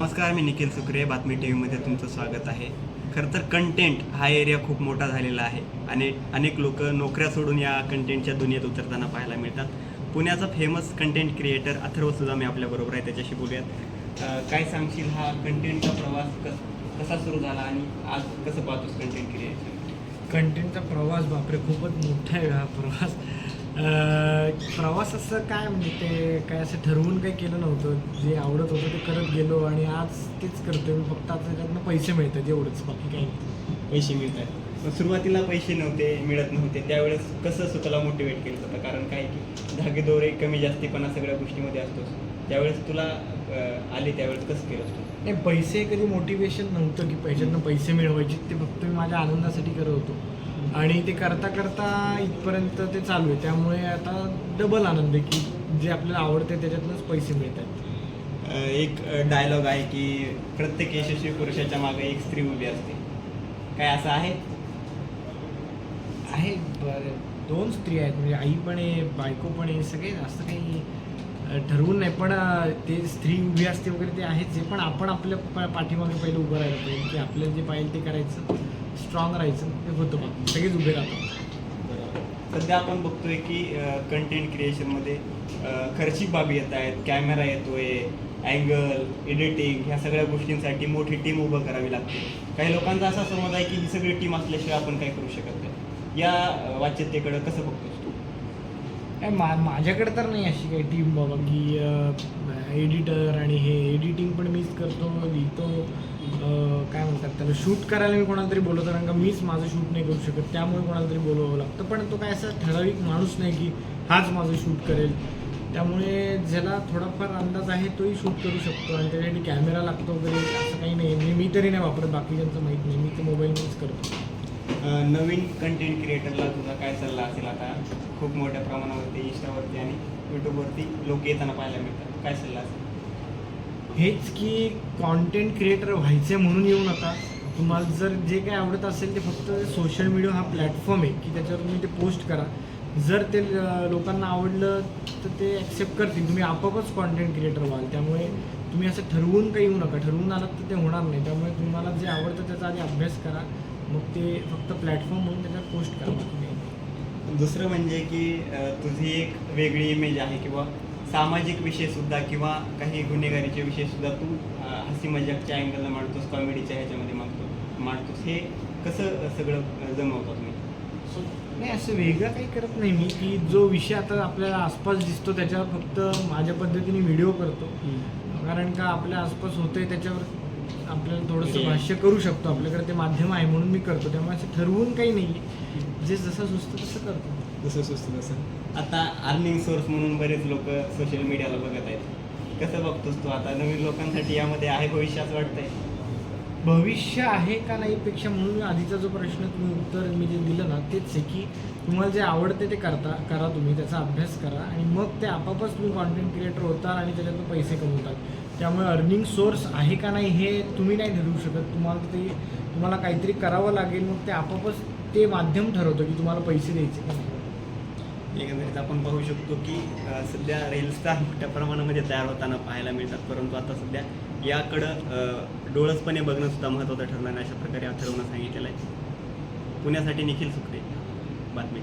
नमस्कार मी निखिल सुक्रे बातमी टी व्हीमध्ये तुमचं स्वागत आहे. खरं तर कंटेंट हा एरिया खूप मोठा झालेला आहे आणि अनेक लोक नोकऱ्या सोडून या कंटेंटच्या दुनियेत उतरताना पाहायला मिळतात. पुण्याचा फेमस कंटेंट क्रिएटर अथर्व सुद्धा मी आपल्याबरोबर आहे त्याच्याशी बोलूयात. काय सांगशील हा कंटेंटचा प्रवास कस कसा सुरू झाला आणि आज कसं पाहतोस कंटेंट क्रिएटर कंटेंटचा प्रवास बापरे खूपच मोठा आहे हा प्रवास. प्रवास असं काय म्हणजे ते काय असं ठरवून काही केलं नव्हतं? जे आवडत होतं ते करत गेलो आणि आज तेच करतोय. मी फक्त आता त्याच्यातनं पैसे मिळतात एवढंच बाकी काही नाही. पैसे मिळतात. पण सुरुवातीला पैसे नव्हते मिळत नव्हते. त्यावेळेस कसं स्वतःला मोटिवेट केलं होतं? कारण काय की धागेदोरे कमी जास्तीपणा सगळ्या गोष्टीमध्ये असतोस. त्यावेळेस तुला अं, आले त्यावेळेस कसं केलंस तू नाही पैसे कधी मोटिवेशन नव्हतं की पैशातनं पैसे मिळवायचे ते फक्त मी माझ्या आनंदासाठी करत होतो. आणि ते करता करता इथपर्यंत ते चालू आहे. त्यामुळे आता डबल आनंद आहे की जे आपल्याला आवडते त्याच्यातनंच पैसे मिळतात. एक डायलॉग आहे की प्रत्येक यशस्वी पुरुषाच्या मागे एक स्त्री उभी असते. काय असं आहे? आहे बरं. दोन स्त्री आहेत म्हणजे आई पण आहे बायको पण आहे सगळे असं काही ठरवून नाही. पण ते स्त्री उभी असते वगैरे ते आहेच आहे पण आपण आपल्या पाठीमागे पहिलं उभं राहायला पाहिजे की आपल्याला जे पाहिजे ते करायचं. स्ट्रॉंग राहायचं ते होतं मग सगळेच उभे राहतात. सध्या आपण बघतोय की कंटेंट क्रिएशनमध्ये खर्चिक बाबी येत आहेत. कॅमेरा येतोय अँगल एडिटिंग ह्या सगळ्या गोष्टींसाठी मोठी टीम उभं करावी लागते. काही लोकांचा असा समज आहे की ही सगळी टीम असल्याशिवाय आपण काय करू शकत नाही. या वाच्यतेकडं वाच्यतेकडे कसं बघतो नाही मा माझ्याकडे तर नाही अशी काही टीम बाबा की एडिटर आणि हे एडिटिंग पण मीच करतो लिहितो काय म्हणतात त्याला शूट करायला मी कोणाला तरी बोलवतो कारण का मीच माझं शूट नाही करू शकत त्यामुळे कोणाला तरी बोलवावं लागतं. पण तो काय असा ठराविक माणूस नाही की हाच माझं शूट करेल. त्यामुळे ज्याला थोडाफार अंदाज आहे तोही शूट करू शकतो. आणि त्याच्यासाठी कॅमेरा लागतो वगैरे असं काही नाही. मी मी तरी नाही वापरत बाकीच्यांचं माहीत नाही. मी ते मोबाईलमध्येच करतो. नवीन कंटेंट क्रिएटरला तुझा काय सल्ला असेल आता? खूप मोठ्या प्रमाणावरती इंस्टावरती आणि यूट्यूबवरती लोक येताना पाहायला मिळतात. काय सल्ला असेल? हेच की कॉन्टेंट क्रिएटर व्हायचे म्हणून येऊ नका. तुम्हाला जर जे काही आवडत असेल ते फक्त सोशल मीडिया हा प्लॅटफॉर्म आहे की त्याच्यावर तुम्ही ते पोस्ट करा. जर ते लोकांना आवडलं तर ते ॲक्सेप्ट करतील. तुम्ही आपोआपच कॉन्टेंट क्रिएटर व्हाल. त्यामुळे तुम्ही असं ठरवून काही येऊ नका. ठरवून आलात तर ते होणार नाही. त्यामुळे तुम्हाला जे आवडतं त्याचा आधी अभ्यास करा. मग ते फक्त प्लॅटफॉर्म म्हणून त्याच्यावर पोस्ट करा बाकी नाही. दुसरं म्हणजे की तुझी एक वेगळी इमेज आहे किंवा सामाजिक विषय सुद्धा किंवा काही गुन्हेगारीचे विषय सुद्धा तू हसी मजाकच्या अँगलला मांडतोस कॉमेडीच्या ह्याच्यामध्ये मागतो मांडतोस हे कसं सगळं जमवता तुम्ही? नाही असं वेगळं काही करत नाही मी की जो विषय आता आपल्याला आसपास दिसतो त्याच्यावर फक्त माझ्या पद्धतीने व्हिडिओ करतो. कारण का आपल्या आसपास होतंय त्याच्यावर आपल्याला थोडंसं. भाष्य करू शकतो. आपल्याकडे ते माध्यम आहे म्हणून मी करतो. त्यामुळे असं ठरवून काही नाही जे जसं सुचतं तसं करतो. जसं सुचतं तसं. आता अर्निंग सोर्स म्हणून बरेच लोक सोशल मीडियाला बघत आहेत. कसं बघतोस तू आता? नवीन लोकांसाठी यामध्ये आहे भविष्य असं वाटतंय? भविष्य आहे का नाही पेक्षा म्हणून आधीचा जो प्रश्न तुम्ही उत्तर मी जे दिलं ना तेच आहे की तुम्हाला जे आवडते ते करता करा तुम्ही. त्याचा अभ्यास करा आणि मग ते आपापच तुम्ही कॉन्टेंट क्रिएटर होता आणि त्याच्यातून पैसे कमवतात. त्यामुळे अर्निंग सोर्स आहे का नाही हे तुम्ही नाही ठरवू शकत. तुम्हाला ते तुम्हाला काहीतरी करावं लागेल मग ते आपोआपच ते माध्यम ठरवतं की तुम्हाला पैसे द्यायचे का नाही. एकंदरीत आपण पाहू शकतो की सध्या रेल्सचा मोठ्या प्रमाणामध्ये तयार होताना पाहायला मिळतात. परंतु आता सध्या याकडं डोळसपणे बघणं सुद्धा महत्त्वाचं ठरणार अशा प्रकारे अथर्वनं सांगितलेलं आहे. पुण्यासाठी निखिल सुखरे बातमी